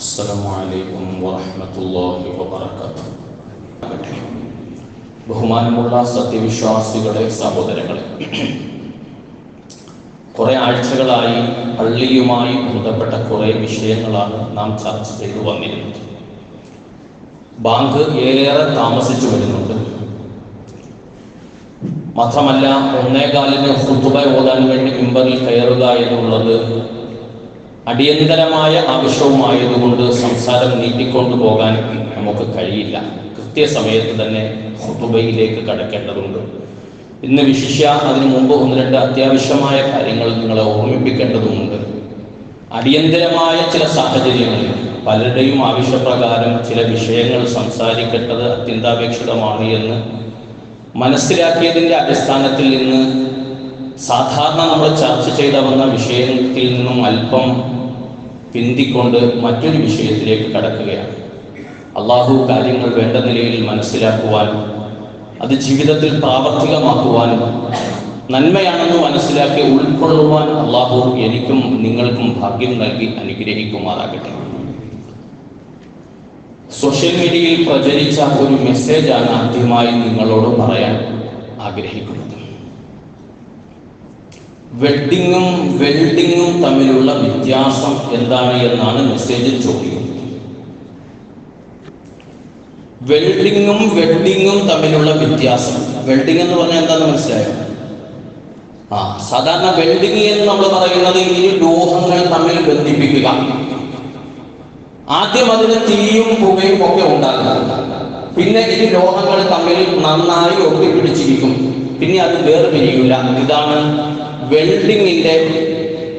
അസ്സലാം വലൈക്കും വറഹമത്തല്ലാഹി വബർക്കാത്തു ബഹുമാനമുള്ള സത്യവിശ്വാസികളെ സഹോദരങ്ങളെ കുറെ ആഴ്ചകളായി പള്ളിയുമായി ബന്ധപ്പെട്ട കുറെ വിഷയങ്ങളാണ് നാം ചർച്ച ചെയ്തു വന്നിരുന്നത്. ബാങ്ക് ഏറെ താമസിച്ചു വരുന്നുണ്ട്. മാത്രമല്ല ഒന്നേകാലിന് ഹുത്തുബ ഓതാൻ വേണ്ടി മിമ്പറിൽ കയറുക എന്നുള്ളത് അടിയന്തരമായ ആവശ്യവുമായതുകൊണ്ട് സംസാരം നീട്ടിക്കൊണ്ടു പോകാൻ നമുക്ക് കഴിയില്ല. കൃത്യസമയത്ത് തന്നെ ഹുബയിലേക്ക് കടക്കേണ്ടതുണ്ട്. ഇന്ന് വിശിഷ്യ അതിനു മുമ്പ് ഒന്ന് രണ്ട് അത്യാവശ്യമായ കാര്യങ്ങൾ നിങ്ങളെ ഓർമ്മിപ്പിക്കേണ്ടതുമുണ്ട്. അടിയന്തരമായ ചില സാഹചര്യങ്ങളിൽ പലരുടെയും ആവശ്യപ്രകാരം ചില വിഷയങ്ങൾ സംസാരിക്കേണ്ടത് അത്യന്താപേക്ഷിതമാണ് എന്ന് മനസ്സിലാക്കിയതിന്റെ അടിസ്ഥാനത്തിൽ നിന്ന് സാധാരണ നമ്മൾ ചർച്ച ചെയ്ത വന്ന വിഷയത്തിൽ നിന്നും അല്പം പിന്തിക്കൊണ്ട് മറ്റൊരു വിഷയത്തിലേക്ക് കടക്കുകയാണ്. അള്ളാഹു കാര്യങ്ങൾ വേണ്ട നിലയിൽ മനസ്സിലാക്കുവാനും അത് ജീവിതത്തിൽ പ്രാവർത്തികമാക്കുവാനും നന്മയാണെന്ന് മനസ്സിലാക്കി ഉൾക്കൊള്ളുവാൻ അള്ളാഹു എനിക്കും നിങ്ങൾക്കും ഭാഗ്യം നൽകി അനുഗ്രഹിക്കുമാറാകട്ടെ. സോഷ്യൽ മീഡിയയിൽ പ്രചരിച്ച ഒരു മെസ്സേജാണ് ആദ്യമായി നിങ്ങളോട് പറയാൻ ആഗ്രഹിക്കുന്നത്. വെഡ്ഡിങ്ങും വെൽഡിങ്ങും തമ്മിലുള്ള വ്യത്യാസം എന്താണ് എന്നാണ് മെസ്സേജിൽ ചോദിക്കുന്നത്. വെൽഡിങ്ങും വെഡ്ഡിങ്ങും തമ്മിലുള്ള വ്യത്യാസം. വെൽഡിംഗ് എന്ന് പറഞ്ഞാൽ എന്താണെന്ന് മനസ്സിലായോ? ആ സാധാരണ വെൽഡിങ് എന്ന് നമ്മൾ പറയുന്നത് ഈ ലോഹങ്ങൾ തമ്മിൽ ബന്ധിപ്പിക്കുക. ആദ്യം അതിന് തീയും പുകയും ഒക്കെ ഉണ്ടാകും പിന്നെ ഈ ലോഹങ്ങൾ തമ്മിൽ നന്നായി ഒട്ടിപ്പിടിച്ചിരിക്കും. പിന്നെ അത് വേർപിരിയില്ല ഇതാണ് വെൽഡിങ്ങിന്റെ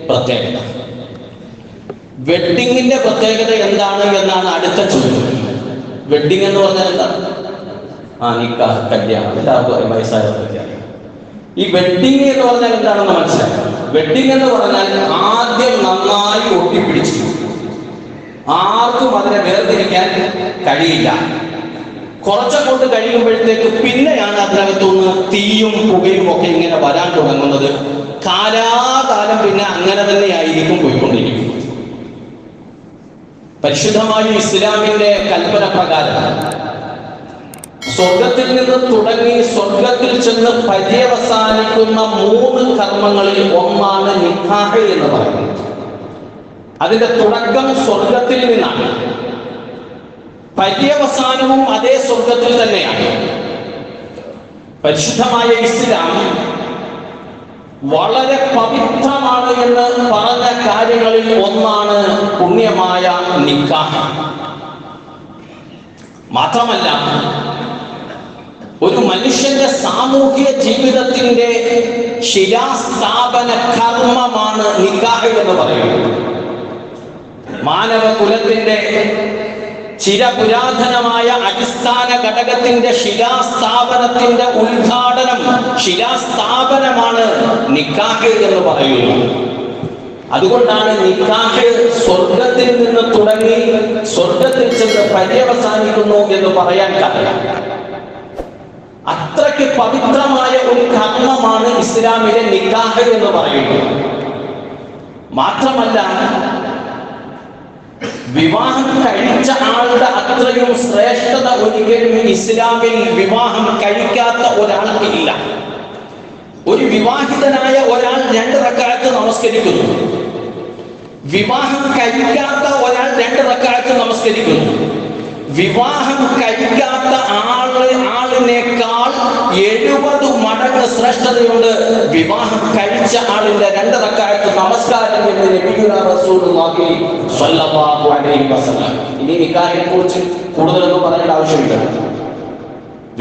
പ്രത്യേകത. വെഡ്ഡിങ്ങിന്റെ പ്രത്യേകത എന്താണ് എന്നാണ് അടുത്ത ചോദ്യം. വെഡിങ് എന്ന് പറഞ്ഞാൽ എന്താ? ആ നിക്കാഹ് കല്യാണം. എല്ലാവർക്കും വയസ്സായവർക്ക് കല്യാണം ഈ വെഡിങ് എന്ന് പറഞ്ഞാൽ എന്താണെന്ന് മനസ്സിലാക്കാം വെഡിങ് എന്ന് പറഞ്ഞാൽ ആദ്യം നന്നായി ഒട്ടിപ്പിടിച്ചു ആർക്കും അതിനെ വേർതിരിക്കാൻ കഴിയില്ല. കുറച്ചങ്ങോട്ട് കഴിയുമ്പോഴത്തേക്ക് പിന്നെയാണ് അതിനകത്തുനിന്ന് തീയും പുകയും ഒക്കെ ഇങ്ങനെ വരാൻ തുടങ്ങുന്നത്. കാലാകാലം പിന്നെ അങ്ങനെ തന്നെയായിരിക്കും പോയിക്കൊണ്ടിരിക്കുന്നത്. പരിശുദ്ധമായ ഇസ്ലാമിന്റെ കൽപ്പന പ്രകാരം സ്വർഗത്തിൽ നിന്ന് തുടങ്ങി സ്വർഗത്തിൽ ചെന്ന് പര്യവസാനിക്കുന്ന മൂന്ന് കർമ്മങ്ങളിൽ ഒന്നാണ് നിക്കാഹ് എന്ന് പറയുന്നത്. അതിന്റെ തുടക്കം സ്വർഗത്തിൽ നിന്നാണ്. പര്യവസാനവും അതേ സ്വർഗത്തിൽ തന്നെയാണ്. പരിശുദ്ധമായ ഇസ്ലാം വളരെ പവിത്രമാണ് എന്ന് പറഞ്ഞ കാര്യങ്ങളിൽ ഒന്നാണ് പുണ്യമായ നിക്കാഹ്. മാത്രമല്ല ഒരു മനുഷ്യന്റെ സാമൂഹ്യ ജീവിതത്തിന്റെ ശിലാസ്ഥാപന കർമ്മമാണ് നിക്കാഹ് എന്ന് പറയുന്നത്. മാനവ കുലത്തിന്റെ ചിരപുരാതനമായ അടിസ്ഥാന ഘടകത്തിന്റെ ശിലാസ്ഥാപനത്തിന്റെ ഉദ്ഘാടനം ശിലാസ്ഥാപനമാണ് നിക്കാഹ് എന്ന് പറയുന്നത് അതുകൊണ്ടാണ് നിക്കാഹ് സ്വർഗത്തിൽ നിന്ന് തുടങ്ങി സ്വർഗത്തിൽ ചെന്ന് പര്യവസാനിക്കുന്നു എന്ന് പറയാൻ കാരണം. അത്രയ്ക്ക് പവിത്രമായ ഒരു കർമ്മമാണ് ഇസ്ലാമിലെ നിക്കാഹ് എന്ന് പറയുന്നത്. മാത്രമല്ല വിവാഹം കഴിച്ച ആളുടെ അത്രയും ശ്രേഷ്ഠത ഒരിക്കലും ഇസ്ലാമിൽ വിവാഹം കഴിക്കാത്ത ഒരാൾക്ക് ഒരു വിവാഹിതനായ ഒരാൾ രണ്ട് റക്കാലത്ത് നമസ്കരിക്കുന്നു. വിവാഹം കഴിക്കാത്ത ഒരാൾ രണ്ട് റക്കാലത്ത് നമസ്കരിക്കുന്നു. വിവാഹം കഴിക്കാത്ത ആൾ ആളിനേക്കാൾ എഴുപത് മടങ്ങ് ശ്രേഷ്ഠതയുണ്ട്. വിവാഹം കഴിച്ച ആളിന്റെ രണ്ട് റക്കാലത്ത് നമസ്കാരം എന്ന് ഇനി നിക്കാഹിനെ കുറിച്ച് കൂടുതലൊന്നും പറയേണ്ട ആവശ്യമില്ല.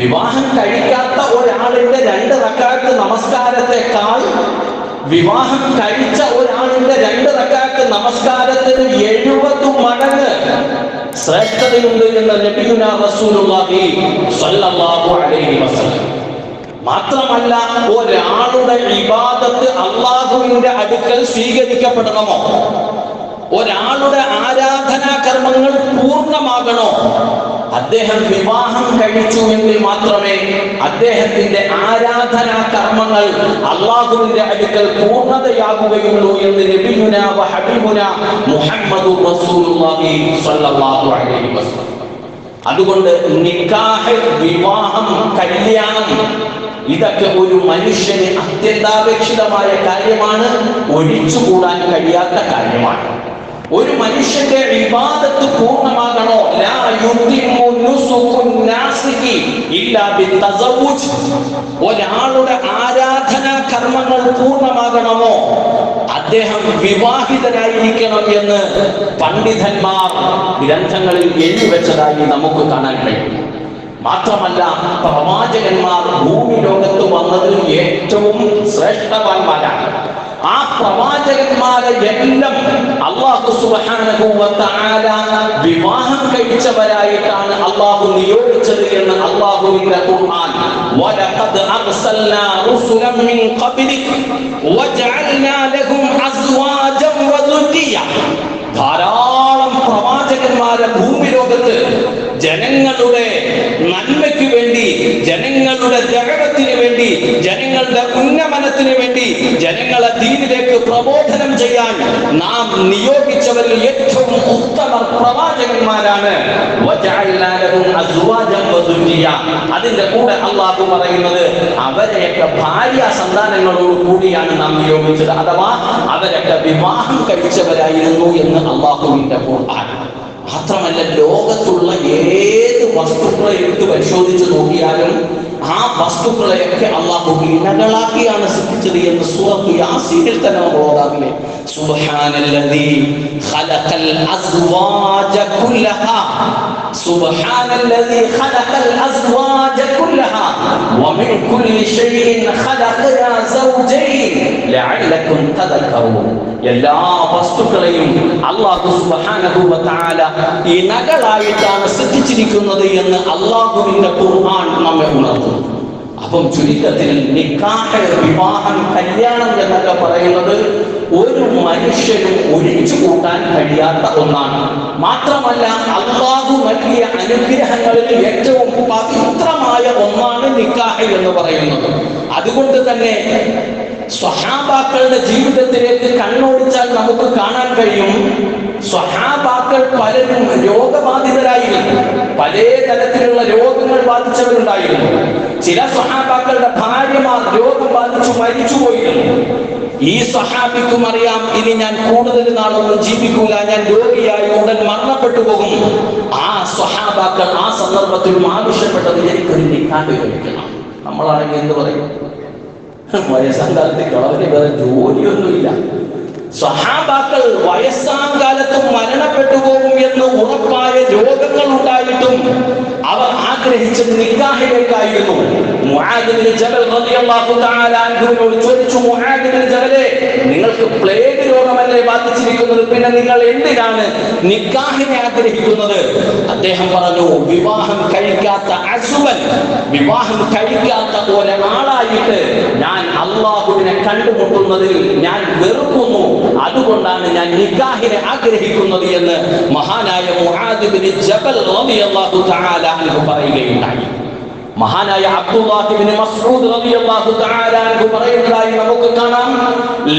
വിവാഹം കഴിക്കാത്ത ഒരാളിന്റെ രണ്ട് റക്കാലത്ത് നമസ്കാരത്തെക്കാൾ വിവാഹം കഴിച്ച ഒരാളിന്റെ രണ്ട് റക്കാലത്ത് നമസ്കാരത്തിന് എഴുപത് മടങ്ങ് ശ്രേഷ്ഠതയുണ്ട് എന്ന് നബിയുന റസൂലുള്ളാഹി സ്വല്ലല്ലാഹു അലൈഹി വസല്ലം. മാത്രമല്ല ഒരാളുടെ വിവാദത്ത് അള്ളാഹുവിന്റെ അടുക്കൽ സ്വീകരിക്കപ്പെടണമോ? ഒരാളുടെ ആരാധനാ കർമ്മങ്ങൾ പൂർണമാകണോ? അദ്ദേഹം വിവാഹം കഴിച്ചു എങ്കിൽ മാത്രമേ അദ്ദേഹത്തിന്റെ ആരാധനാ കർമ്മങ്ങൾ അള്ളാഹുവിന്റെ അടുക്കൽ പൂർണതയാകുകയുള്ളൂ എന്ന് നബിയുന ഹബീബുന മുഹമ്മദു റസൂലുള്ളാഹി സ്വല്ലല്ലാഹു അലൈഹി വസല്ലം. അതുകൊണ്ട് നിക്കാഹ് വിവാഹം കല്യാണം ഇതൊക്കെ ഒരു മനുഷ്യന് അത്യന്താപേക്ഷിതമായ കാര്യമാണ് ഒഴിച്ചുകൂടാൻ കഴിയാത്ത കാര്യമാണ്. ഒരു മനുഷ്യന്റെ വിവാദത്ത് പൂർണമാകണോ. ഒരാളുടെ ആരാധനാ കർമ്മങ്ങൾ പൂർണമാകണമോ? അദ്ദേഹം വിവാഹിതനായിരിക്കണം എന്ന് പണ്ഡിതന്മാർ ഗ്രന്ഥങ്ങളിൽ എഴുതി വെച്ചതായി നമുക്ക് കാണാൻ കഴിയും. മാത്രമല്ല പ്രവാചകന്മാർ ഭൂമി ലോകത്ത് വന്നതിൽ ഏറ്റവും ശ്രേഷ്ഠവാന്മാരാണ് ആ പ്രവാചകന്മാരെ എല്ലാം അള്ളാഹു വ വിവാഹം കഴിച്ചവരായിട്ടാണ് അള്ളാഹു നിയോഗിച്ചത് എന്ന് അള്ളാഹുവിന്റെ ഖുർആൻ. വലഖദ് അർസൽനാ റുസുലൻ മിൻ ഖബ്ലിക് വജഅൽനാ ലഹും അസ്വാജൻ വദുരിയ ധാരാളം പ്രവാചകന്മാരെ ഭൂമി ലോകത്ത് ജനങ്ങളുടെ നന്മയ്ക്ക് വേണ്ടി ജനങ്ങളുടെ ജഗതത്തിന് വേണ്ടി ജനങ്ങളുടെ ഉന്നമനത്തിന് വേണ്ടി ജനങ്ങളെ ദീനിലേക്ക് പ്രബോധനം ചെയ്യാൻ നാം നിയോഗിച്ചവരിൽ ഏറ്റവും ഉത്തമ പ്രവാചകന്മാരാണ്. അതിന്റെ കൂടെ അള്ളാഹു പറയുന്നത് അവരെയൊക്കെ ഭാര്യ സന്താനങ്ങളോട് കൂടിയാണ് നാം നിയോഗിച്ചത്. അഥവാ അവരൊക്കെ വിവാഹം കഴിച്ചവരായിരുന്നു എന്ന് അള്ളാഹുവിന്റെ ഖുർആൻ. മാത്രമല്ല ലോകത്തുള്ള ഏത് വസ്തുക്കളെ എടുത്ത് പരിശോധിച്ച് നോക്കിയാലും ആ വസ്തുക്കളെയൊക്കെ അള്ളാഹു ഇണകളാക്കിയാണ് സൃഷ്ടിച്ചത് എന്ന് സൂറത്തു യാസീനിൽ തന്നെ നമ്മൾ ഓതാറില്ലേ? സുബ്ഹാനല്ലദീ ഖലഖൽ അസ്വാജ കുല്ലഹാ. സുബ്ഹാനല്ലദീ ഖലഖൽ അസ്വാജ كلها വമിൻ കുല്ലി شيء خلقنا زوجين لعلكم تذكرون എല്ലാ വസ്തുക്കളെയും അള്ളാഹു സുബ്ഹാനഹു താല ഇണകളായിട്ടാണ് സൃഷ്ടിച്ചിരിക്കുന്നത് എന്ന് അള്ളാഹുവിന്റെ ഖുർആൻ നമ്മെ ഉണർത്തുന്നു. അപ്പം ചുരുക്കത്തിൽ നിക്കാഹ് വിവാഹം കല്യാണം എന്നൊക്കെ പറയുന്നത് ഒരു മനുഷ്യനും ഒഴിച്ചു കൂട്ടാൻ കഴിയാത്ത ഒന്നാണ്. മാത്രമല്ല അള്ളാഹു നൽകിയ അനുഗ്രഹങ്ങളിൽ ഏറ്റവും പവിത്രമായ ഒന്നാണ് നിക്കാഹ് എന്ന് പറയുന്നത്. അതുകൊണ്ട് തന്നെ സ്വഹാബാക്കളുടെ ജീവിതത്തിലേക്ക് കണ്ണോടിച്ചാൽ നമുക്ക് കാണാൻ കഴിയും സ്വഹാബാക്കൾ പലരും രോഗബാധിതരായിരുന്നു. പല തരത്തിലുള്ള രോഗങ്ങൾ ബാധിച്ചവരുണ്ടായിരുന്നു. ചില സ്വഹാബാക്കളുടെ ഭാര്യമാർ രോഗം ബാധിച്ചു മരിച്ചുപോയിരുന്നു. ഈ സഹാബിക്കും അറിയാം ഇനി ഞാൻ കൂടുതൽ നാളൊന്നും ജീവിക്കൂല ഞാൻ രോഗിയായി ഉടൻ മരണപ്പെട്ടു പോകും. ആ സഹാബാക്കൾ ആ സന്ദർഭത്തിൽ ആവശ്യപ്പെട്ടത് എനിക്കൊരു നിക്കാണ്ട് കഴിക്കണം. നമ്മളാണെങ്കിൽ എന്ത് പറയും? വയസ്സാം കാലത്തേക്ക് വേറെ ജോലിയൊന്നുമില്ല. സഹാബാക്കൾ വയസ്സാം കാലത്തും മരണപ്പെട്ടു പോകും എന്ന് ഉറപ്പായ രോഗങ്ങൾ ഉണ്ടായിട്ടും അവർ ആഗ്രഹിച്ച ബിൻ നിങ്ങൾക്ക് പ്ലേഗ് രോഗമല്ലേ ബാധിച്ചിരിക്കുന്നത്? പിന്നെ നിങ്ങൾ എന്തിനാണ് നിക്കാഹിനെ ആഗ്രഹിക്കുന്നത്? അദ്ദേഹം പറഞ്ഞു വിവാഹം കഴിക്കാത്ത അസുവൻ വിവാഹം കഴിക്കാത്ത ഒരാളായിട്ട് ഞാൻ അള്ളാഹുവിനെ കണ്ടുമുട്ടുന്നതിൽ ഞാൻ വെറുക്കുന്നു. അതുകൊണ്ടാണ് ഞാൻ നിക്കാഹിനെ ആഗ്രഹിക്കുന്നത് എന്ന് മഹാനായ മുആദ് ബിൻ ജബൽ റളിയല്ലാഹു തആല അൻഹു പറയുകയുണ്ടായി. മഹാനായ അബ്ദുല്ലാഹിബ്നു മസ്ഊദ് റളിയല്ലാഹു തആല അൻഹു പറയുന്നതായി നമുക്ക് കാണാം.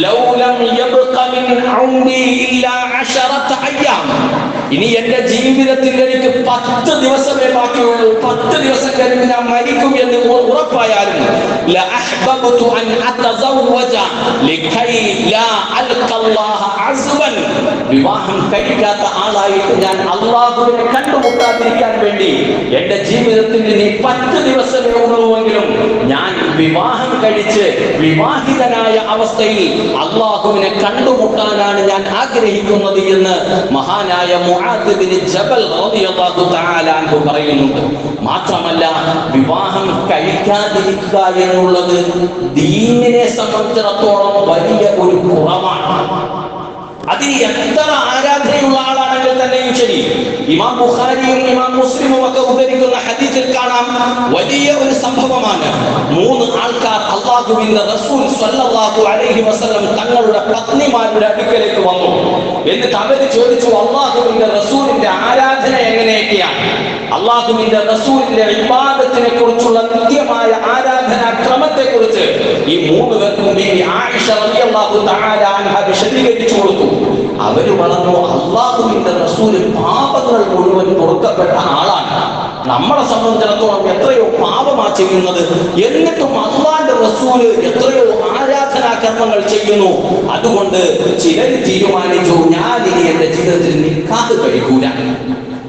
ലൗലം യബ്ഖ മിൻ ഉംരി ഇല്ലാ അശറത അയ്യാം. ഇനി എന്റെ ജീവിതത്തിൽ എനിക്ക് പത്ത് ദിവസമേ ബാക്കിയുള്ളൂ. പത്ത് ദിവസം കഴിഞ്ഞ് ഞാൻ മരിക്കും എന്ന് ഉറപ്പായാലും വിവാഹം കഴിക്കാത്ത ആളായിട്ട് ഞാൻ അള്ളാഹുവിനെ കണ്ടുമുട്ടാതിരിക്കാൻ വേണ്ടി എന്റെ ജീവിതത്തിൽ ഇനി പത്ത് ദിവസമേ ഉള്ളൂവെങ്കിലും ഞാൻ വിവാഹം കഴിച്ച് വിവാഹിതനായ അവസ്ഥയിൽ അള്ളാഹുവിനെ കണ്ടുമുട്ടാനാണ് ഞാൻ ആഗ്രഹിക്കുന്നത് എന്ന് മഹാനായ ബിൻ ജബൽ പറയുന്നുണ്ട്. മാത്രമല്ല വിവാഹം കഴിക്കാതിരിക്കുക എന്നുള്ളത് ദീനിനെ സംബന്ധിച്ചിടത്തോളം വലിയ ഒരു കുറവാണ്. അതിന് എത്ര ആരാധനയുള്ള ആളാണെങ്കിൽ തന്നെയും ശരി. ഇമാം ബുഖാരിയും ഇമാം മുസ്ലിമും ഒക്കെ ഉദ്ധരിക്കുന്ന ഹദീസിൽ കാണാം വലിയ ഒരു സംഭവമാണ്. മൂന്ന് ആൾക്കാർ അള്ളാഹുവിന്റെ റസൂൽ സ്വല്ലല്ലാഹു അലൈഹി വസല്ലം തങ്ങളുടെ പത്നിമാരുടെ അടുക്കലേക്ക് വന്നു. എന്നിട്ട് അവർ ചോദിച്ചു അള്ളാഹുവിന്റെ റസൂലിന്റെ ആരാധന എങ്ങനെയൊക്കെയാണ്? അള്ളാഹുവിന്റെ റസൂലിന്റെ വിവാദത്തിനെ കുറിച്ചുള്ള നിത്യമായ ആരാധനാ ക്രമത്തെ കുറിച്ച് ഈ മൂന്ന് പേർക്കും ബീവി ആയിഷ തആല വിശദീകരിച്ചു കൊടുത്തു. അവർ വളർന്നു അള്ളാഹുവിന്റെ റസൂൽ പാപങ്ങൾ മുഴുവൻ പൊറുക്കപ്പെട്ട ആളാണ്. നമ്മളെ സംബന്ധിച്ചിടത്തോളം എത്രയോ പാപമാ ചെയ്യുന്നത് എന്നിട്ടും അള്ളാന്റെ റസൂൽ എത്രയോ ആരാധനാ കർമ്മങ്ങൾ ചെയ്യുന്നു. അതുകൊണ്ട് ചിലർ തീരുമാനിച്ചു ഞാൻ ഇനി എന്റെ ജീവിതത്തിൽ നിൽക്കാതെ കഴിക്കൂല.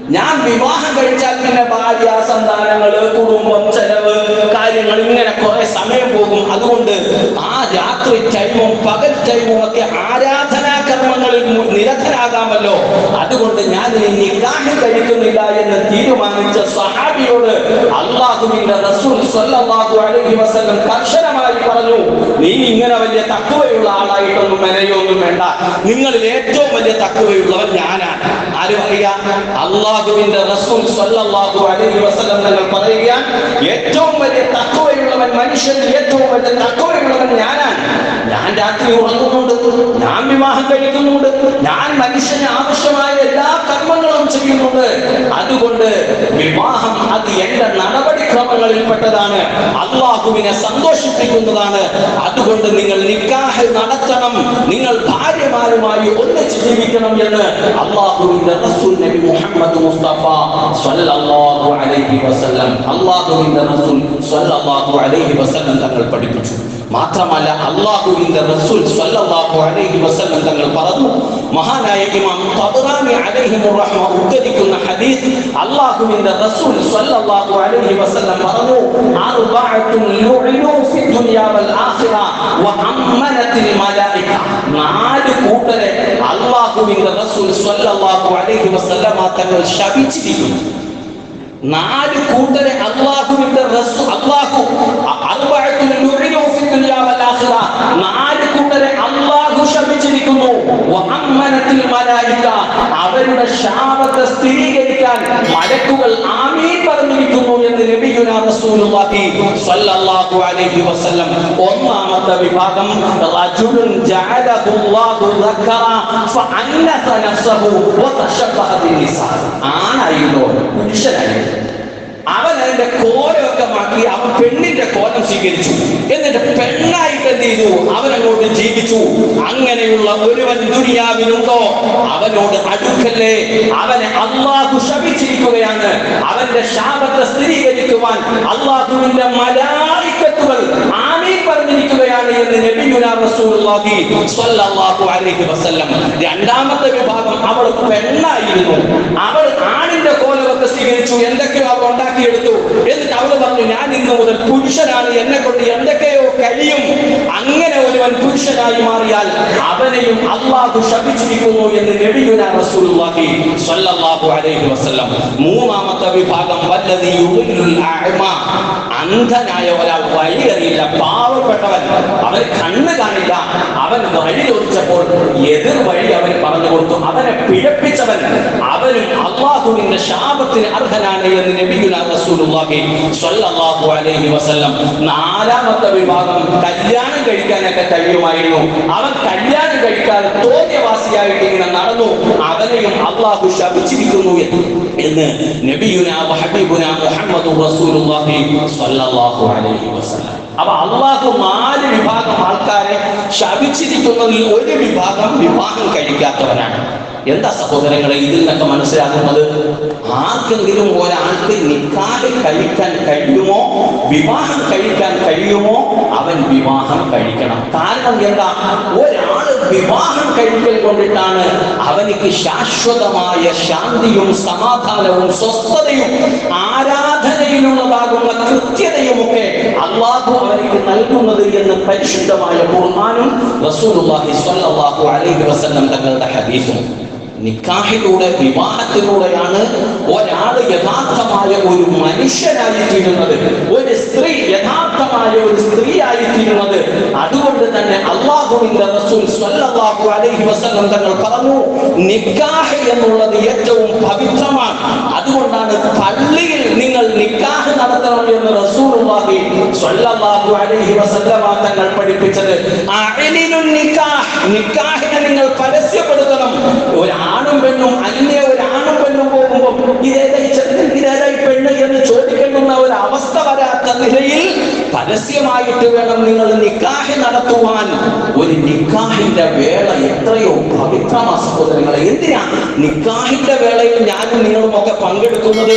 ഞാൻ വിവാഹം കഴിച്ചാൽ പിന്നെ ഭാര്യ സന്താനങ്ങൾ കുടുംബം ചെലവ് കാര്യങ്ങൾ ഇങ്ങനെ കുറെ സമയം പോകും. അതുകൊണ്ട് ആ രാത്രി ടൈമും പകൽ ടൈമും ഒക്കെ ആരാധനാ കർമ്മങ്ങളിൽ മു- നിരതനാകാമല്ലോ അതുകൊണ്ട് ഞാൻ നിക്കാഹ് കഴിക്കുന്നില്ല എന്ന് തീരുമാനിച്ച സഹാബിയോട് അള്ളാഹുവിന്റെ റസൂൽ സ്വല്ലല്ലാഹു അലൈഹി വസല്ലം കർശനമായി പറഞ്ഞു നീ ഇങ്ങനെ വലിയ തക്കുവയുള്ള ആളായിട്ടൊന്നും മെനയൊന്നും വേണ്ട. നിങ്ങളിൽ ഏറ്റവും വലിയ തക്കുവയുള്ളവൻ ഞാനാണ്. ആര് പറയുക? അള്ളാഹുവിന്റെ റസൂൽ സ്വല്ലല്ലാഹു അലൈഹി വസല്ലം തങ്ങൾ പറയുക ഏറ്റവും വലിയ തക്കുവയുള്ളവൻ മനുഷ്യൻ ഏറ്റവും വലിയ തക്കുവയുള്ളവൻ ഞാനാണ്. ഞാൻ രാത്രി ഉറങ്ങുന്നുണ്ട് ഞാൻ വിവാഹം കഴിക്കുന്നുണ്ട്. ഞാൻ മനുഷ്യന് ആവശ്യമായ എല്ലാ കർമ്മങ്ങളും ചെയ്യുന്നുണ്ട്. അതുകൊണ്ട് വിവാഹം അത് എന്റെ നടപടിക്രമങ്ങളിൽ പെട്ടതാണ് അള്ളാഹുവിനെ സന്തോഷിപ്പിക്കുന്നതാണ്. അതുകൊണ്ട് നിങ്ങൾ നിക്കാഹ് നടത്തണം. നിങ്ങൾ ഭാര്യമാരുമായി ഒന്നിച്ച് ജീവിക്കണം എന്ന് അള്ളാഹുവിന്റെ റസൂൽ നബി മുഹമ്മദ് മുസ്തഫ സ്വല്ലല്ലാഹു അലൈഹി വസല്ലം അള്ളാഹുവിന്റെ റസൂൽ സ്വല്ലല്ലാഹു അലൈഹി വസല്ലം തങ്ങൾ പഠിപ്പിച്ചു. മാത്രമല്ല അള്ളാഹുവിന്റെ റസൂൽ സ്വല്ലല്ലാഹു അലൈഹി വസല്ലം തങ്ങൾ പറഞ്ഞു മഹാനായ ഇമാം തബറാനി അലൈഹി റഹ്മ ഉദ്ധരിക്കുന്ന ഹദീസ് അള്ളാഹുവിന്റെ റസൂൽ സ്വല്ലല്ലാഹു അലൈഹി വസല്ലം പറഞ്ഞു അർബഅത്തുൻ ലുഇനു ഫി ദുനിയ വൽ ആഖിറ വ അമ്മനത്തിൽ മലായിക. നാല് കൂട്ടരെ അള്ളാഹുവിന്റെ റസൂൽ സ്വല്ലല്ലാഹു അലൈഹി വസല്ലം തങ്ങൾ ശപിച്ചിരിക്കുന്നു. നാല് കൂട്ടരെ അള്ളാഹുവിന്റെ റസൂ അള്ളാഹു അ- അർബഅത്തുൻ ലുഇനു ഫി ദുനിയ വൽ ആഖിറ നാല് കൂട്ടരെ അള്ളാഹു ശപിച്ചിരിക്കുന്നു വഅമ്മനത്തിൽ മലായിക അവരുടെ ശാപത്തെ സ്ഥിരീകരിക്കാൻ മലക്കുകൾ ആമീൻ പറഞ്ഞിരിക്കുന്നു എന്ന് നബിയുനാ റസൂലുള്ളാഹി സ്വല്ലല്ലാഹു അലൈഹി വസല്ലം. ഒന്നാമത്തെ വിഭാഗം റജുലുൻ ജഅലഹുല്ലാഹു ദക്കറ ഫഅന്നസ നഫ്സഹു വതശബ്ബഹ ബിന്നിസാ ആണായിരുന്നോ? പുരുഷനായിരുന്നു. അവൻ അതിന്റെ കോലമൊക്കെ മാറ്റി അവൻ പെണ്ണിന്റെ കോലം സ്വീകരിച്ചു. എന്നിട്ട് പെണ്ണായിട്ട് എന്ത് ചെയ്തു? അവൻ അങ്ങോട്ട് ജീവിച്ചു. അങ്ങനെയുള്ള ഒരുവൻ ദുനിയാവിലുണ്ടോ? അവനോട് അടുക്കല്ലേ? അവനെ അള്ളാഹു ശപിച്ചിരിക്കുകയാണ്. അവന്റെ ശാപത്തെ സ്ഥിരീകരിക്കുവാൻ അള്ളാഹുവിന്റെ മലായിക്കത്തുകൾ ആമീൻ പറഞ്ഞിരിക്കുകയാണ് എന്ന് നബിയുനാ റസൂലുള്ളാഹി സ്വല്ലല്ലാഹു അലൈഹി വസല്ലം. രണ്ടാമത്തെ വിഭാഗം അവൾ പെണ്ണായിരുന്നു. അവൾ ആണിന്റെ കോലമൊക്കെ സ്വീകരിച്ചു എന്തൊക്കെയോ അവർ ഉണ്ടാക്കിയെടുത്തു എന്നിട്ട് അവൾ പറഞ്ഞു. ഞാൻ ഇന്ന് മുതൽ പുരുഷനാണ്. എന്നെ കൊണ്ട് എന്തൊക്കെയോ കഴിയും. അങ്ങനെ ഒരുവൻ പുരുഷനായി മാറിയാൽ അവനെയും അള്ളാഹു ശപിച്ചിരിക്കുന്നു എന്ന് റസൂലുള്ളാഹി സ്വല്ലല്ലാഹു അലൈഹി വസല്ലം. മൂന്നാമത്തെ വിഭാഗം വല്ലതി അന്ധനായ ഒരാൾ വഴി അറിയില്ല പാവപ്പെട്ടവൻ അവൻ കണ്ണ് കാണില്ല. അവൻ വഴി ചോദിച്ചപ്പോൾ എതിർ വഴി അവൻ പറഞ്ഞു കൊടുത്തു. അവനെ പിഴപ്പിച്ചവൻ അവനും അള്ളാഹുവിന്റെ ശാപത്തിന് അർഹനാണ് എന്ന് നബിയുനാ റസൂലുള്ളാഹി സ്വല്ലല്ലാഹു അലൈഹി വസല്ലം. നാലാമത്തെ വിഭാഗം കല്യാണം കഴിക്കാനൊക്കെ കഴിയുമായിരുന്നു അവൻ കല്യാണം കഴിക്കാതെ തോന്നിയവാസിയായിട്ട് ഇങ്ങനെ നടന്നു. അവനെയും അള്ളാഹു ശപിച്ചിരിക്കുന്നു എന്ന്. നബിയുന ഹബീബുന മുഹമ്മദ് റസൂലുള്ളാഹി സ്വല്ലല്ലാഹു അലൈഹി വസല്ലം. അപ്പൊ അള്ളാഹു നാല് വിഭാഗം ആൾക്കാരെ ശപിച്ചിരിക്കുന്നതിൽ ഒരു വിഭാഗം വിവാഹം കഴിക്കാത്തവനാണ്. എന്താ സഹോദരങ്ങളെ ഇതിൽ നിന്നൊക്കെ മനസ്സിലാക്കുന്നത് ആർക്കെങ്കിലും ഒരാൾക്ക് നിക്കാട് കഴിക്കാൻ കഴിയുമോ? വിവാഹം കഴിക്കാൻ കഴിയുമോ? അവൻ വിവാഹം കഴിക്കണം. കാരണം എന്താ? ഒരാൾ വിവാഹം കഴിക്കൽ കൊണ്ടിട്ടാണ് അവനിക്ക് ശാശ്വതമായ ശാന്തിയും സമാധാനവും സ്വസ്ഥതയും ആരാധനയിലുള്ളതാകുന്ന കൃത്യതയുമൊക്കെ അള്ളാഹു അവനിക്ക് നൽകുന്നത് എന്ന് പരിശുദ്ധമായ ഖുർആനും റസൂലുള്ളാഹി സ്വല്ലല്ലാഹു അലൈഹി വസല്ലം തങ്ങളുടെ ഹദീസും. നിക്കാഹിലൂടെ വിവാഹത്തിലൂടെയാണ് ഒരാൾ യഥാർത്ഥമായ ഒരു മനുഷ്യനായി തീരുന്നത് ഒരു സ്ത്രീ യഥാർത്ഥമായ ഒരു സ്ത്രീ ആയി തീരുന്നത് അതുകൊണ്ട് തന്നെ അള്ളാഹുവിന്റെ റസൂൽ അലൈഹി വസല്ലം തങ്ങൾ പറഞ്ഞു നിക്കാഹ് എന്നുള്ളത് ഏറ്റവും പവിത്രമാണ്. അതുകൊണ്ടാണ് പള്ളിയിൽ നിങ്ങൾ നിക്കാഹ് നടത്തണം എന്ന് റസൂലുള്ളാഹി സ്വല്ലല്ലാഹു അലൈഹി വസല്ലം തങ്ങൾ പഠിപ്പിച്ചത്. അഅ്ലിനു നിക്കാഹ് നിക്കാഹിനെ നിങ്ങൾ പരസ്യപ്പെടുത്തണം. ഒരാണും പെണ്ണും അല്ലേ ഒരാണും പെണ്ണും പോകുമ്പോൾ ഇതേതായി ചെറുക്കൻ ഇതേതായി പെണ്ണ് എന്ന് ചോദിക്കുന്ന ഒരു അവസ്ഥ വരാത്ത നിലയിൽ പരസ്യമായിട്ട് വേണം നിങ്ങൾ നിക്കാഹി നടത്തുവാൻ. ഒരു നിക്കാഹിന്റെ വേള എത്രയോ പവിത്രമാ സഹോദരങ്ങളെ എന്തിനാ നിക്കാഹിന്റെ വേളയിൽ ഞാനും നിങ്ങളും ഒക്കെ പങ്കെടുക്കുന്നത്?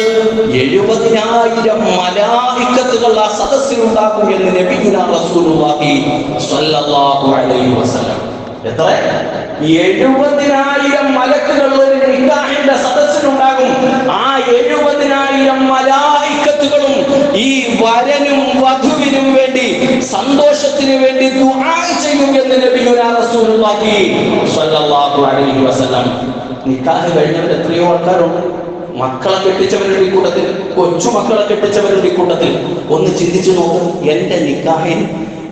എഴുപതിനായിരം മലാഹിക്കത്തുകൾ ആ സദസ്സിലുണ്ടാകും എന്ന് നബിഗുന റസൂലുള്ളാഹി സ്വല്ലല്ലാഹു അലൈഹി വസല്ലം എത്ര? എഴുപതിനായിരം മലക്കുകൾ ഒരു നിഗാഹിന്റെ സദസ്സിനുണ്ടാകും ആ എഴുപതിനായിരം മലായിക്കത്തുകളും ഈ വരനും വധുവിനും വേണ്ടി സന്തോഷത്തിന് വേണ്ടി ചെയ്യും എന്ന് നബിയുനാ റസൂലുള്ളാഹി സ്വല്ലല്ലാഹു അലൈഹി വസല്ലം. കഴിഞ്ഞവർ എത്രയോ ആൾക്കാരുണ്ട്. മക്കളെ കെട്ടിച്ചവരുടെ കൂട്ടത്തിൽ കൊച്ചു മക്കളെ കെട്ടിച്ചവരുടെ കൂട്ടത്തിൽ. ഒന്ന് ചിന്തിച്ചു നോക്കും എന്റെ നിക്കാഹിൽ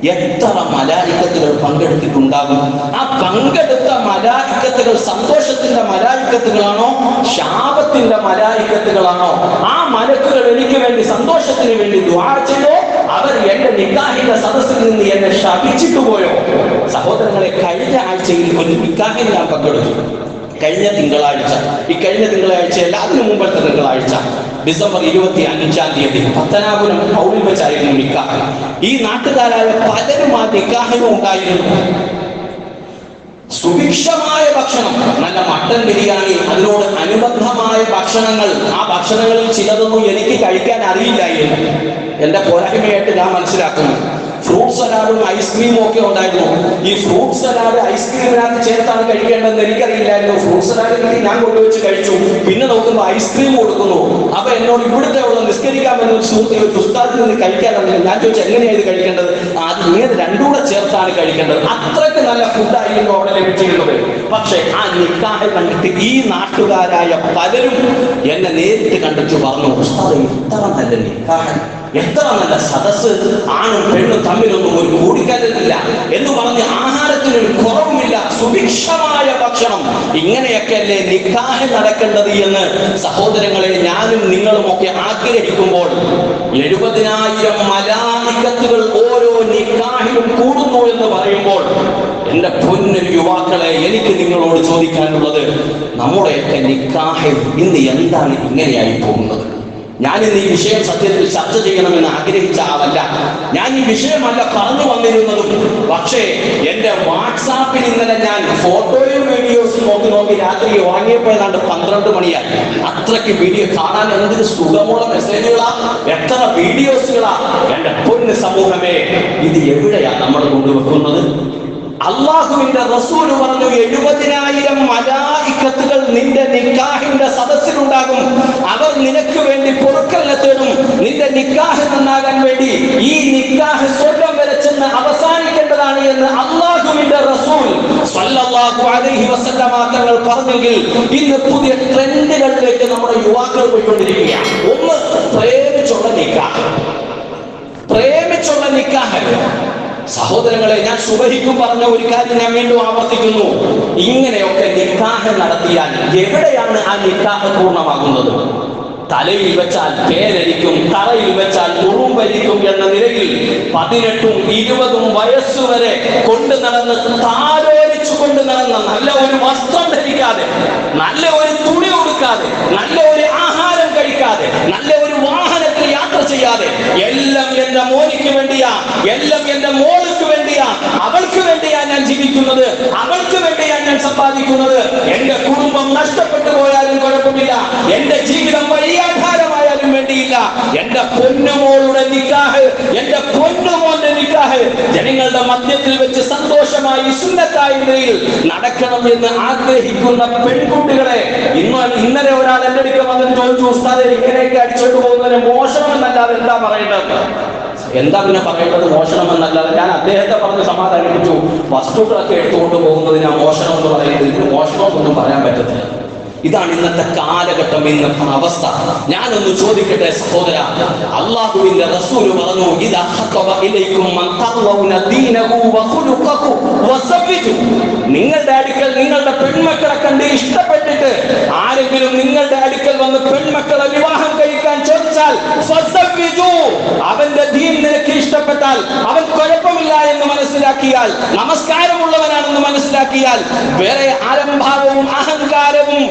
എത്ര മലായിക്കത്തുകൾ പങ്കെടുത്തിട്ടുണ്ടാകും? ആ പങ്കെടുത്ത മലായിക്കത്തുകൾ സന്തോഷത്തിന്റെ മലായിക്കത്തുകളാണോ? ശാപത്തിന്റെ മലായിക്കത്തുകളാണോ? ആ മലക്കുകൾ എനിക്ക് വേണ്ടി സന്തോഷത്തിന് വേണ്ടി ദ്വാര അവർ എന്റെ നിക്കാഹിന്റെ സദസ്സിൽ നിന്ന് എന്നെ ശപിച്ചിട്ടു പോയോ? സഹോദരങ്ങളെ കഴിഞ്ഞ ആഴ്ചയിൽ ഒരു നിക്കാഹിൽ ഞാൻ പങ്കെടുത്തു. കഴിഞ്ഞ തിങ്കളാഴ്ച. ഈ കഴിഞ്ഞ തിങ്കളാഴ്ച അതിനു മുമ്പത്തെ തിങ്കളാഴ്ച. ഡിസംബർ ഇരുപത്തി അഞ്ചാം തീയതി പത്തനാപുരം ടൗണിൽ വെച്ചായിരുന്നു നിക്കാഹ് ഈ നാട്ടുകാരായ പലരും ആ നിക്കാഹിനും ഉണ്ടായിരുന്നു. സുഭിക്ഷമായ ഭക്ഷണം നല്ല മട്ടൻ ബിരിയാണി അതിനോട് അനുബന്ധമായ ഭക്ഷണങ്ങൾ. ആ ഭക്ഷണങ്ങളിൽ ചിലതൊന്നും എനിക്ക് കഴിക്കാൻ അറിയില്ലായിരുന്നു. എന്റെ പോരായ്മയായിട്ട് ഞാൻ മനസ്സിലാക്കുന്നു. ഫ്രൂട്ട് സലാഡും ഐസ്ക്രീമും ഒക്കെ ഉണ്ടായിരുന്നു. ഈ ഫ്രൂട്ട് സലാഡ് ഐസ്ക്രീമിനകത്ത് ചേർത്താണ് കഴിക്കേണ്ടതെന്ന് എനിക്കറിയില്ലായിരുന്നു. ഫ്രൂട്ട് സലാഡ് കിട്ടി ഞാൻ കൊണ്ടുവച്ച് കഴിച്ചു. പിന്നെ നോക്കുമ്പോൾ ഐസ്ക്രീം കൊടുക്കുന്നു. അപ്പൊ എന്നോട് ഇവിടുത്തെ ഉള്ള നിസ്കരിക്കാമെന്ന് പറ്റുന്ന പുസ്തകത്തിൽ നിന്ന് കഴിക്കാറുണ്ട് ഞാൻ ചോദിച്ചു എങ്ങനെയാണ് ഇത് കഴിക്കേണ്ടത്? അത് ഇങ്ങനെ രണ്ടുകൂടെ ചേർത്താണ് കഴിക്കേണ്ടത്. അത്രയ്ക്ക് നല്ല ഫുഡായിരുന്നു അവിടെ ലഭിച്ചിരുന്നത്. പക്ഷേ ആ നിക്കാഹ് കണ്ടിട്ട് ഈ നാട്ടുകാരായ പലരും എന്നെ നേരിട്ട് കണ്ടിട്ട് പറഞ്ഞു ഉസ്താദ് ഇത്ര നല്ല നിക്കാഹ് എത്ര നല്ല സദസ് ആണും പെണ്ണും തമ്മിലൊന്നും ഒരു കൂടിക്കലില്ല എന്ന് പറഞ്ഞ് ആഹാരത്തിന് ഒരു കുറവുമില്ല സുഭിക്ഷമായ ഭക്ഷണം. ഇങ്ങനെയൊക്കെ അല്ലേ നിക്കാഹ് നടക്കേണ്ടത് എന്ന് സഹോദരങ്ങളെ ഞാനും നിങ്ങളും ഒക്കെ ആഗ്രഹിക്കുമ്പോൾ എഴുപതിനായിരം മലാനിക്കത്തുകൾ ഓരോ നിക്കാഹിലും കൂടുന്നു എന്ന് പറയുമ്പോൾ എന്റെ പൊന്നു യുവാക്കളെ എനിക്ക് നിങ്ങളോട് ചോദിക്കാനുള്ളത് നമ്മുടെയൊക്കെ നിഗാഹം ഇന്ന് എന്താണ് ഇങ്ങനെയായി പോകുന്നത്? ഞാൻ ഇന്ന് ഈ വിഷയം സത്യത്തിൽ ചർച്ച ചെയ്യണമെന്ന് ആഗ്രഹിച്ച ആളല്ല. ഞാൻ ഈ വിഷയമല്ല പറഞ്ഞു വന്നിരുന്നതും. പക്ഷേ എന്റെ വാട്സാപ്പിൽ ഇന്നലെ ഞാൻ ഫോട്ടോയും വീഡിയോസും നോക്കി നോക്കി രാത്രി ഉറങ്ങിയപ്പോൾ ഏതാണ്ട് പന്ത്രണ്ട് മണിയായി. അത്രയ്ക്ക് വീഡിയോ കാണാൻ എന്തൊരു സുഖമുള്ള മെസ്സേജുകളാ എത്ര വീഡിയോസുകളാ. എന്റെ പൊന്ന് സമൂഹമേ ഇത് എവിടെയാ നമ്മൾ കൊണ്ടുവെക്കുന്നത്? അള്ളാഹുവിന്റെ റസൂൽ പറഞ്ഞു എഴുപതിനായിരം മലായിക്കത്തുകൾ നിന്റെ നിക്കാഹിന്റെ സദസ്സിലുണ്ടാകും. അവർ നിനക്ക് വേണ്ടി പൊറുക്കല്ല തേടും. നിന്റെ നിക്കാഹ് നന്നാകാൻ വേണ്ടി ഈ നിക്കാഹ് സ്വർഗം വരെ ചെന്ന് അവസാനിക്കേണ്ടതാണ് എന്ന് അള്ളാഹുവിന്റെ റസൂൽ തങ്ങൾ പറഞ്ഞെങ്കിൽ ഇന്ന് പുതിയ ട്രെൻഡുകളിലേക്ക് നമ്മുടെ യുവാക്കൾ പോയിക്കൊണ്ടിരിക്കുകയാണ്. ഒന്ന് പ്രേമിച്ചുള്ള നിക്കാഹ്. പ്രേമിച്ചുള്ള നിക്കാഹ് സഹോദരങ്ങളെ ഞാൻ സുബഹിക്കും പറഞ്ഞ ഒരു കാര്യം ഞാൻ വീണ്ടും ആവർത്തിക്കുന്നു. ഇങ്ങനെയൊക്കെ നിക്കാഹ് നടത്തിയാൽ എവിടെയാണ് ആ നിക്കാഹ് പൂർണമാകുന്നത്? തലയിൽ വെച്ചാൽ പേരരിക്കും തറയിൽ വെച്ചാൽ ഉറുമ്പരിക്കും എന്ന നിലയിൽ പതിനെട്ടും ഇരുപതും വയസ്സുവരെ കൊണ്ടു നടന്ന് താരോലിച്ചു കൊണ്ട് നടന്ന നല്ല ഒരു വസ്ത്രം ധരിക്കാതെ നല്ല ഒരു തുണി കൊടുക്കാതെ നല്ല ഒരു ആഹാരം കഴിക്കാതെ നല്ല ഒരു യാത്ര ചെയ്യാതെ എല്ലാം എന്റെ മോനിക്ക് വേണ്ടിയാ എല്ലാം എന്റെ മോൾക്ക് വേണ്ടിയാ അവൾക്ക് വേണ്ടിയാ ഞാൻ ജീവിക്കുന്നത് അവൾക്ക് വേണ്ടിയാ ഞാൻ സമ്പാദിക്കുന്നത്. എന്റെ കുടുംബം നഷ്ടപ്പെട്ടു പോയാലും കുഴപ്പമില്ല എന്റെ ജീവിതം വഴിയാധാരമായാലും വേണ്ടിയില്ല. എന്റെ പൊന്നുമോളുടെ നിക്കാഹ് എന്റെ പൊന്നുമോന്റെ നിക്കാഹ് ജനങ്ങളുടെ മധ്യത്തിൽ വെച്ച് സന്തോഷമായി സുന്നത്തായ നിലയിൽ നടക്കണം എന്ന് ആഗ്രഹിക്കുന്ന പെൺകുട്ടികളെ ഇന്ന് ഇന്നലെ ഒരാൾ എന്റെ അടുക്ക വന്നിട്ട് ചോദിച്ചു ഉസ്താദെ ഇങ്ങനെയൊക്കെ അടിച്ചോട്ട് പോകുന്നതിന് മോശമെന്നല്ലാതെ എന്താ പറയേണ്ടത്? എന്താ പിന്നെ പറയേണ്ടത്? മോഷണമെന്നല്ലാതെ ഞാൻ അദ്ദേഹത്തെ പറഞ്ഞ് സമാധാനിപ്പിച്ചു. വസ്തുക്കളൊക്കെ എടുത്തുകൊണ്ട് പോകുന്നതിന് മോഷണം എന്ന് പറയുന്നത് ഇതിന് ഒന്നും പറയാൻ പറ്റത്തില്ല. ഇതാണ് ഇന്നത്തെ കാലഘട്ടം ഇന്നത്തെ അവസ്ഥ. ഞാനൊന്ന് ചോദിക്കട്ടെ സഹോദര? അള്ളാഹുവിന്റെ റസൂൽ പറഞ്ഞു നിങ്ങളുടെ അടുക്കൽ നിങ്ങളുടെ പെൺമക്കളെ കണ്ട് ഇഷ്ടപ്പെട്ടിട്ട് ആരെങ്കിലും നിങ്ങളുടെ അടുക്കൽ വന്ന് പെൺമക്കളെ വിവാഹം കഴിക്കാൻ ചോദിച്ചാൽ അവന്റെ ദീൻ നിനക്ക് ഇഷ്ടപ്പെട്ടാൽ അവൻ കുഴപ്പമില്ല എന്ന് മനസ്സിലാക്കിയാൽ നമസ്കാരമുള്ളവനാണെന്ന് മനസ്സിലാക്കിയാൽ വേറെ ആരംഭാവവും അഹങ്കാരവും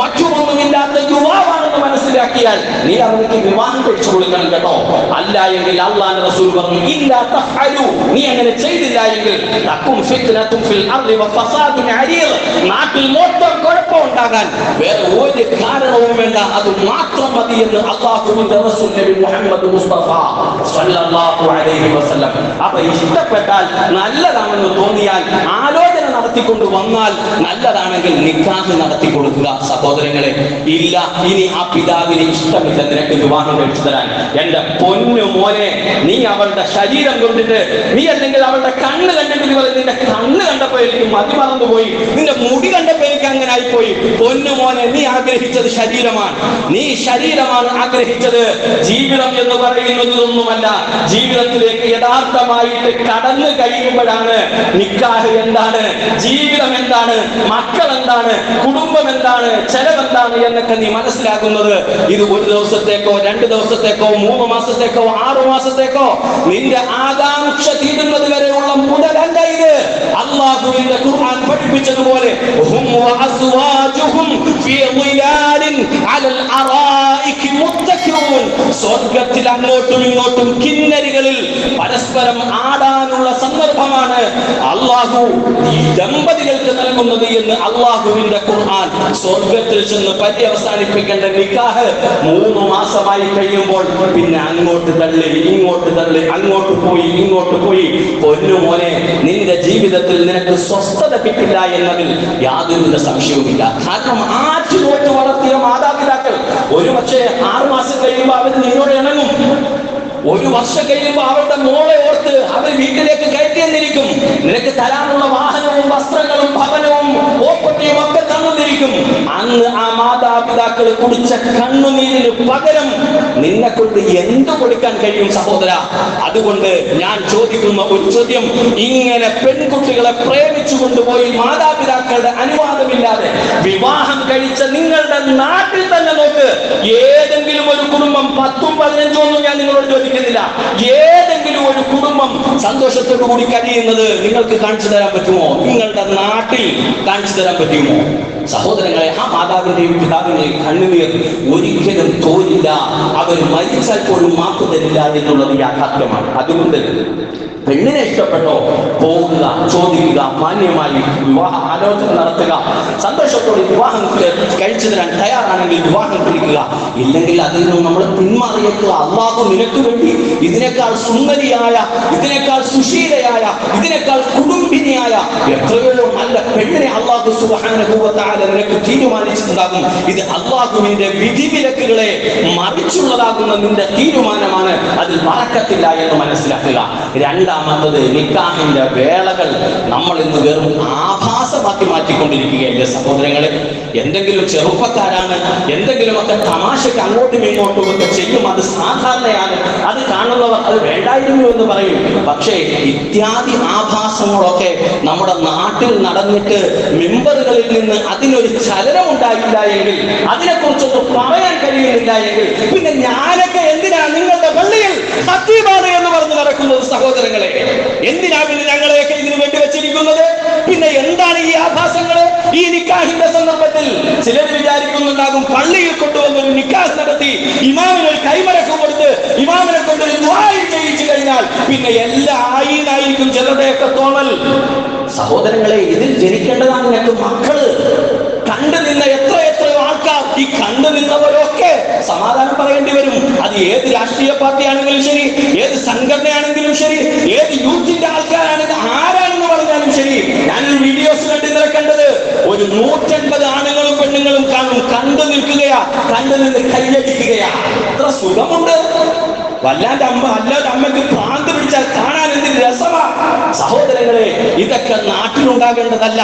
മറ്റൊന്നുമില്ലാത്ത യുവാവാണെന്ന് മനസ്സിലാക്കി മനസ്സിലാക്കിയാൽ നീ അവർക്ക് വിവാഹം കഴിച്ചു കൊടുക്കണം കേട്ടോ. അല്ല എങ്കിൽ അള്ളാന്റെ റസൂൽ പറഞ്ഞു ഇല്ല നീ അങ്ങനെ ചെയ്തില്ല എങ്കിൽ നാട്ടിൽ മൊത്തം കുഴപ്പം ഉണ്ടാകാൻ വേറെ ഒരു കാരണവും വേണ്ട അത് മാത്രം മതി എന്ന് അള്ളാഹുവിന്റെ റസൂൽ നബി മുഹമ്മദ് മുസ്തഫ സല്ലല്ലാഹു അലൈഹി വസല്ലം. അപ്പോൾ ഇഷ്ടപ്പെട്ടാൽ നല്ലതാണെന്ന് തോന്നിയാൽ ആലോചന നടത്തിക്കൊണ്ട് വന്നാൽ നല്ലതാണെങ്കിൽ നിക്കാഹ് നടത്തി കൊടുക്കുക സഹോദരങ്ങളെ ഇല്ല ഇനി ആ പിതാവിന് ഇഷ്ടമില്ല നിനക്ക് വിവാഹം കഴിച്ചു തരാൻ. എന്റെ പൊന്നു മോനെ നീ അവളുടെ ശരീരം കൊണ്ടിട്ട് നീ അല്ലെങ്കിൽ അവളുടെ കണ്ണ് കണ്ടിട്ട് നിന്റെ കണ്ണ് കണ്ടപ്പോ എനിക്ക് മതി മറന്നുപോയി. നിന്റെ മുടി കണ്ടപ്പോ പൊന്നു മോനെ നീ ആഗ്രഹിച്ചത് ശരീരമാണ്. നീ ശരീരമാണ് ആഗ്രഹിച്ചത്. ജീവിതം എന്ന് പറയുന്നതൊന്നുമല്ല. ജീവിതത്തിലേക്ക് യഥാർത്ഥമായിട്ട് കടന്നു കഴിയുമ്പോഴാണ് നിക്കാഹ് എന്താണ് ജീവിതം എന്താണ് മക്കൾ എന്താണ് കുടുംബം എന്താണ് ചെലവെന്താണ് എന്നൊക്കെ നീ മനസ്സിലാക്കുന്നത്. ഇത് ഒരു ദിവസത്തേക്കോ രണ്ട് ദിവസത്തേക്കോ മൂന്ന് മാസത്തേക്കോ ആറു മാസത്തേക്കോ നിന്റെ ആകാംക്ഷ തീരുന്നത് വരെയുള്ള മുതലല്ല ഇത്. അള്ളാഹുവിന്റെ ഖുർആൻ പഠിപ്പിച്ചതുപോലെ ഹും വഅസ്വാജുഹും ഫീ ളിലാലിൻ അലൽ അറായികി മുത്തഖിഊൻ സ്വർഗത്തിൽ അങ്ങോട്ടും ഇങ്ങോട്ടും കിന്നരികളിൽ പരസ്പരം ആടാനുള്ള സന്ദർഭമാണ് അള്ളാഹു ഈ ദമ്പതികൾക്ക് നൽകുന്നത് എന്ന് അള്ളാഹുവിന്റെ ഖുർആൻ. സ്വർഗത്തിൽ ചെന്ന് പര്യവസാനിപ്പിക്കേണ്ട നിക്കാഹ് മൂന്ന് മാസമായി കഴിയുമ്പോൾ പിന്നെ അങ്ങോട്ട് തള്ളി ഇങ്ങോട്ട് തള്ളി അങ്ങോട്ട് പോയി ഇങ്ങോട്ട് പോയി. പൊന്നു മോനെ നിന്റെ ജീവിതത്തിൽ നിനക്ക് സ്വസ്ഥത കിട്ടില്ല എന്നതിൽ യാതൊരു സംശയവുമില്ല. കാരണം ആറ്റുനോട്ട് വളർത്തിയ മാതാപിതാക്കൾ ഒരു പക്ഷേ ആറുമാസം കഴിയുമ്പോൾ അവർ നിന്നോട് ഇണങ്ങും. ഒരു വർഷം കഴിയുമ്പോൾ അവരുടെ മോളെ ഓർത്ത് അവർ വീട്ടിലേക്ക് കയറ്റി എന്നിരിക്കും നിനക്ക് തരാനുള്ള വാഹനവും വസ്ത്രങ്ങളും ഭവനവും ഓപ്പട്ടിയും ഒക്കെ തന്നിരിക്കും അന്ന് ആ മാതാപിതാക്കൾ കുടിച്ച കണ്ണുനീരിന് പകരം നിന്നെ കൊണ്ട് എന്ത് കൊടുക്കാൻ കഴിയും സഹോദര? അതുകൊണ്ട് ഞാൻ ചോദിക്കുന്ന ഒരു ചോദ്യം. ഇങ്ങനെ പെൺകുട്ടികളെ പ്രേമിച്ചു കൊണ്ടുപോയി മാതാപിതാക്കളുടെ അനുവാദമില്ലാതെ വിവാഹം കഴിച്ച നിങ്ങളുടെ നാട്ടിൽ തന്നെ നോക്ക്. ഏതെങ്കിലും ഒരു കുടുംബം പത്തും പതിനഞ്ചും ഒന്നും ഞാൻ നിങ്ങളോട് ചോദിക്കുന്നില്ല ഏതെങ്കിലും ഒരു കുടുംബം സന്തോഷത്തോടു കൂടി കഴിയുന്നത് നിങ്ങൾക്ക് കാണിച്ചു തരാൻ പറ്റുമോ? നിങ്ങളുടെ നാട്ടിൽ കാണിച്ചു തരാൻ പറ്റുമോ? സഹോദരങ്ങളെ ആ മാതാവിന്റെയും പിതാവിന്റെയും കണ്ണുനീർ ഒരിക്കലും തോന്നില്ല അവർ മരിച്ചാൽ പോലും മാപ്പ് തരില്ല എന്നുള്ളത് യാഥാർത്ഥ്യമാണ്. അതുകൊണ്ട് പെണ്ണിനെ ഇഷ്ടപ്പെട്ടോ? പോകുക ചോദിക്കുക മാന്യമായി വിവാഹ ആലോചന നടത്തുക സന്തോഷത്തോടെ വിവാഹം കഴിച്ചു തരാൻ തയ്യാറാണെങ്കിൽ വിവാഹം പിടിക്കുക ഇല്ലെങ്കിൽ അതിൽ നിന്നും നമ്മൾ പിന്മാറിയേക്കുക. അള്ളാഹു നിനക്ക് ഇതിനേക്കാൾ സുന്ദരിയായ ഇതിനേക്കാൾ സുശീലയായ ഇതിനേക്കാൾ കുടുംബിനിയായ എത്രയോ നല്ല പെണ്ണിനെ അള്ളാഹു സുബാനുഭവത്താല നിനക്ക് തീരുമാനിച്ചിട്ടുണ്ടാകും. ഇത് അള്ളാഹുവിന്റെ വിധിവിലക്കുകളെ മറിച്ചുള്ളതാകുന്ന നിന്റെ തീരുമാനമാണ്. അതിൽ മറക്കത്തില്ല എന്ന് മനസ്സിലാക്കുക. രണ്ടാമത്തത് നിക്കാഹിന്റെ വേളകൾ. നമ്മൾ ഇന്ന് വെറും ആഭാസമാക്കി മാറ്റിക്കൊണ്ടിരിക്കുകയല്ലേ സഹോദരങ്ങളെ? എന്തെങ്കിലും ചെറുപ്പക്കാരാണ് എന്തെങ്കിലുമൊക്കെ തമാശക്ക് അങ്ങോട്ടും ഇങ്ങോട്ടും ഒക്കെ ചെയ്യും. അത് സാധാരണയാണ്. അത് കാണുന്നവർ അത് വേണ്ടായിരുന്നു എന്ന് പറയും. പക്ഷേ ഇത്യാദി ആഭാസങ്ങളൊക്കെ നമ്മുടെ നാട്ടിൽ നടന്നിട്ട് മെമ്പറുകളിൽ നിന്ന് അതിനൊരു ചലനം ഉണ്ടായില്ല എങ്കിൽ അതിനെക്കുറിച്ചൊന്നും പറയാൻ കഴിയുന്നില്ല എങ്കിൽ പിന്നെ ഞാനൊക്കെ എന്തിനാ നിങ്ങളുടെ പള്ളിയിൽ സത്യമാണ് എന്ന് പറഞ്ഞ് നടക്കുന്നത് സഹോദരങ്ങളെ? എന്തിനാ പിന്നെ ഞങ്ങളെയൊക്കെ ഇതിനു വേണ്ടി വെച്ചിരിക്കുന്നത്? എന്താണ് ഈ ആഭാസങ്ങൾ ഈ നിക്കാഹിന്റെ സന്ദർഭത്തിൽ ചിലർ വിചാരിക്കുന്നുണ്ടാകും പള്ളിയിൽ കൊണ്ടുവന്ന് ഒരു നിക്കാഹ് നടത്തി ഇമാമിന് ഒരു കൈമരക്ക് കൊടുത്ത് ഇമാമിനെ കൊണ്ട് ഒരു ദ്വാരം ചെയ്യിച്ചു കഴിഞ്ഞാൽ പിന്നെ എല്ലാ ആയിനായിരിക്കും ചിലരുടെയൊക്കെ തോന്നൽ. സഹോദരങ്ങളെ ഇതിൽ ജനിക്കേണ്ടതാണ് നിനക്ക് മക്കൾ. കണ്ടു നിന്ന എത്ര എത്രയോ ആൾക്കാർ ഈ കണ്ടു നിന്നവരൊക്കെ സമാധാനം പറയേണ്ടി വരും. അത് ഏത് രാഷ്ട്രീയ പാർട്ടിയാണെങ്കിലും ശരി ഏത് സംഘടനയാണെങ്കിലും ശരി ഏത് യൂത്തിന്റെ ആൾക്കാരാണെങ്കിലും ആരാണെന്ന് പറഞ്ഞാലും ശരി ഞാനൊരു വീഡിയോസ് കണ്ട് ഇന്നലെ കണ്ടത് ഒരു നൂറ്റൻപത് ആണുങ്ങളും പെണ്ണുങ്ങളും കാണും കണ്ടു നിൽക്കുകയാ കണ്ടു നിന്ന് കൈയടിക്കുകയാ അത്ര സുഖമുണ്ട്. വല്ലാണ്ട് അമ്മ അല്ലാതെ അമ്മയ്ക്ക് പ്രാന്ത് പിടിച്ചാൽ എന്ത് സഹോദരങ്ങളെ ഇതൊക്കെ നാട്ടിലുണ്ടാകേണ്ടതല്ല.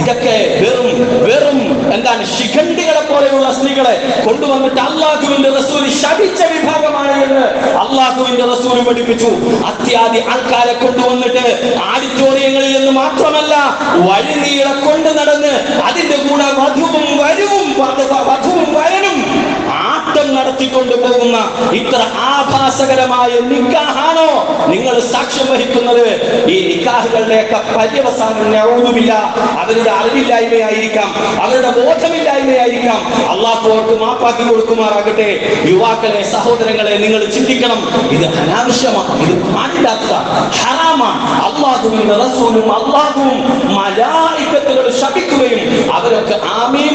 ഇതൊക്കെ വെറും വെറും എന്താണ് ശിഖണ്ഡികളെ പോലെയുള്ള സ്ത്രീകളെ കൊണ്ടുവന്നിട്ട് അള്ളാഹുവിന്റെ റസൂൽ ശപിച്ച വിഭാഗമാണ് എന്ന് അള്ളാഹുവിന്റെ റസൂൽ പഠിപ്പിച്ചു. അത്യാദി ആൾക്കാരെ കൊണ്ടുവന്നിട്ട് ആഡിറ്റോറിയങ്ങളിൽ നിന്ന് മാത്രമല്ല വഴിനീളെ കൊണ്ട് നടന്ന് അതിന്റെ കൂടെ വധുവും വരവും വധുവും വരനും നടത്തിക്കൊണ്ട് പോകുന്ന ഇത്ര ആഭാസകരമായ നിക്കാഹാണോ നിങ്ങൾ സാക്ഷ്യം വഹിക്കുന്നത്? ഈ നിക്കാഹുകളുടെയൊക്കെ പര്യവസാനം ന്യായവുമില്ല അവരുടെ അറിവില്ലായ്മയായിരിക്കാം. അവരുടെ ബോധമില്ലായ്മയായിരിക്കാം. അള്ളാഹു അവർക്ക് മാപ്പാക്കി കൊടുക്കുമാറാകട്ടെ. യുവാക്കളെ സഹോദരങ്ങളെ നിങ്ങൾ ചിന്തിക്കണം. ഇത് അനാവശ്യമാണ്. ഇത് പാടില്ലാത്തതാണ് ഹറാമാണ്. അള്ളാഹുവിന്റെ റസൂലും അള്ളാഹുവും മലായിക്കത്തുകൾ ശപിക്കുകയും അവരൊക്കെ ആമയും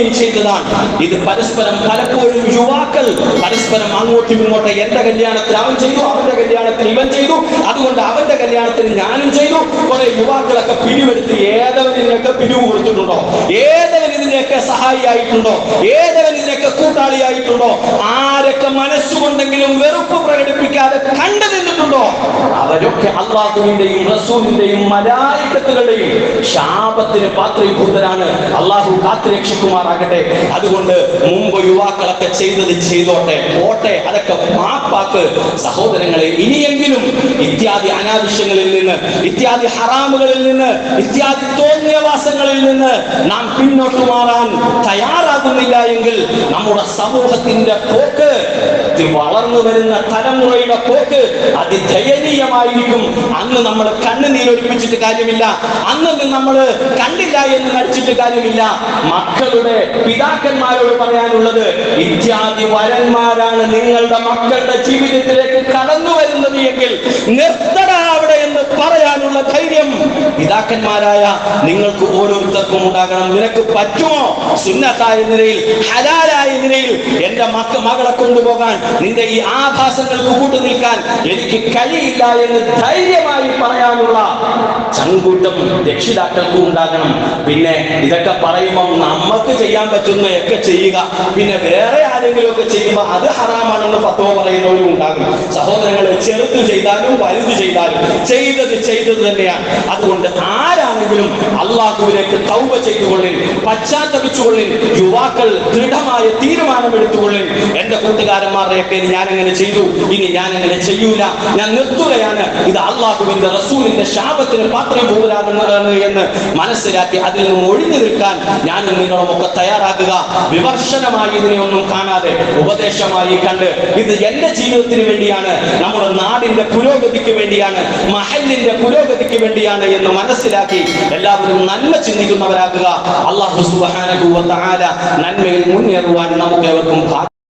പറയുകയും ചെയ്തതാണ് ഇത് പരസ്പരം പലപ്പോഴും യുവാക്കൾ പരസ്പരം അങ്ങോട്ടും ഇങ്ങോട്ടും എന്റെ കല്യാണത്തിൽ അവൻ ചെയ്തു അവന്റെ കല്യാണത്തിൽ ഇവൻ ചെയ്തു. അതുകൊണ്ട് അവന്റെ കല്യാണത്തിൽ ഞാനും ചെയ്തു. കുറെ യുവാക്കളൊക്കെ പിരിവെടുത്ത് ഏതവൻ ഇതിനൊക്കെ പിരിവ് കൊടുത്തിട്ടുണ്ടോ? ഏതവൻ ഇതിനെയൊക്കെ സഹായിയായിട്ടുണ്ടോ? ഏതവൻ ഇതിനൊക്കെ കൂട്ടാളിയായിട്ടുണ്ടോ? ആരൊക്കെ മനസ്സുകൊണ്ടെങ്കിലും വെറുപ്പ് പ്രകടിപ്പിക്കാതെ കണ്ടു നിന്നിട്ടുണ്ടോ? അവരൊക്കെ അള്ളാഹുവിന്റെയും റസൂലിന്റെയും മലായിക്കത്തുകളുടെയും ശാപത്തിന് പാത്രീഭൂതരാണ് അള്ളാഹു കാത്തുരക്ഷിക്കുമാറാകട്ടെ അതുകൊണ്ട് മുമ്പ് യുവാക്കളൊക്കെ ചെയ്തത് ചെയ്തോട്ടെ. പോട്ടെ. അതൊക്കെ മാപ്പാക്ക് സഹോദരങ്ങളെ ഇനിയെങ്കിലും ഇത്യാദി അനാവശ്യങ്ങളിൽ നിന്ന് ഇത്യാദി ഹറാമുകളിൽ നിന്ന് ഇത്യാദി തോന്നിയവാസങ്ങളിൽ നിന്ന് നാം പിന്നോട്ട് മാറാൻ തയ്യാറാകുന്നില്ല എങ്കിൽ നമ്മുടെ സമൂഹത്തിന്റെ പോക്ക് വളർന്നു വരുന്ന തലമുറയുടെ പോക്ക് അതിദയനീയമായിരിക്കും അന്ന് നമ്മൾ കണ്ണുനീരൊലിപ്പിച്ചിട്ട് കാര്യമില്ല. അന്ന് നമ്മൾ കണ്ടില്ല എന്ന് നടിച്ചിട്ട് കാര്യമില്ല. മക്കളുടെ പിതാക്കന്മാരോട് പറയാനുള്ളത് ഇത്യാദി വരന്മാരാണ് നിങ്ങളുടെ മക്കളുടെ ജീവിതത്തിലേക്ക് കടന്നു വരുന്നത് എങ്കിൽ നിർത്തട അവിടെ എന്ന് പറയാനുള്ള ധൈര്യം പിതാക്കന്മാരായ നിങ്ങൾക്ക് ഓരോരുത്തർക്കും ഉണ്ടാകണം. നിനക്ക് പറ്റുമോ? സുന്നത്തായ നിലയിൽ ഹലാലായ നിലയിൽ എന്റെ മക്ക മകളെ കൊണ്ടുപോകാൻ നിന്റെ ഈ ആഭാസങ്ങൾക്ക് കൂട്ടു നിൽക്കാൻ എനിക്ക് കഴിയില്ല എന്ന് ധൈര്യമായി പറയാനുള്ള ചങ്കൂട്ടം രക്ഷിതാക്കൾക്കും ഉണ്ടാകണം. പിന്നെ ഇതൊക്കെ പറയുമ്പോൾ നമുക്ക് ചെയ്യാൻ പറ്റുന്ന ഒക്കെ ചെയ്യുക. പിന്നെ വേറെ ആരെങ്കിലും ഒക്കെ ചെയ്യുമ്പോൾ അത് ഹറാമാണെന്ന് പത്തോ പറയുന്നവരും ഉണ്ടാകും. സഹോദരങ്ങളെ ചെറുത് ചെയ്താലും വലുത് ചെയ്താലും ചെയ്തത് ചെയ്തത് തന്നെയാണ്. അതുകൊണ്ട് ആരാണെങ്കിലും അള്ളാഹുവിലേക്ക് തൗബ ചെയ്തുകൊള്ളിൽ പശ്ചാത്തലിച്ചുകൊള്ളിൽ യുവാക്കൾ ദൃഢമായ തീരുമാനമെടുത്തുകൊള്ളിൽ എന്റെ കൂട്ടുകാരന്മാരുടെയൊക്കെ ഞാൻ എങ്ങനെ ചെയ്തു ഇനി ഞാൻ എങ്ങനെ ചെയ്യൂല. ഞാൻ നിർത്തുകയാണ്. ഇത് അള്ളാഹുവിന്റെ റസൂലിന്റെ ശാപത്തിന് പാത്രം പോകലാകുന്നതാണ് എന്ന് മനസ്സിലാക്കി അതിൽ നിന്നും ഒഴിഞ്ഞു നിൽക്കാൻ ഞാൻ നിങ്ങളും ഒക്കെ തയ്യാറാക്കുക വിമർശനമായി ഇതിനെ ഒന്നും കാണാതെ ഉപദേശമായി കണ്ട് ഇത് എന്റെ ജീവിതത്തിന് വേണ്ടിയാണ്. നമ്മുടെ നാടിന്റെ പുരോഗതിക്ക് വേണ്ടിയാണ്. മഹലിന്റെ പുരോഗതിക്ക് വേണ്ടിയാണ് എന്ന് മനസ്സിലാക്കി എല്ലാവരും നന്മ ചിന്തിക്കുന്നവരാകുക. അള്ളാഹു സുബ്ഹാനഹു വ നന്മയിൽ മുന്നേറുവാൻ നമുക്ക് ഏവർക്കും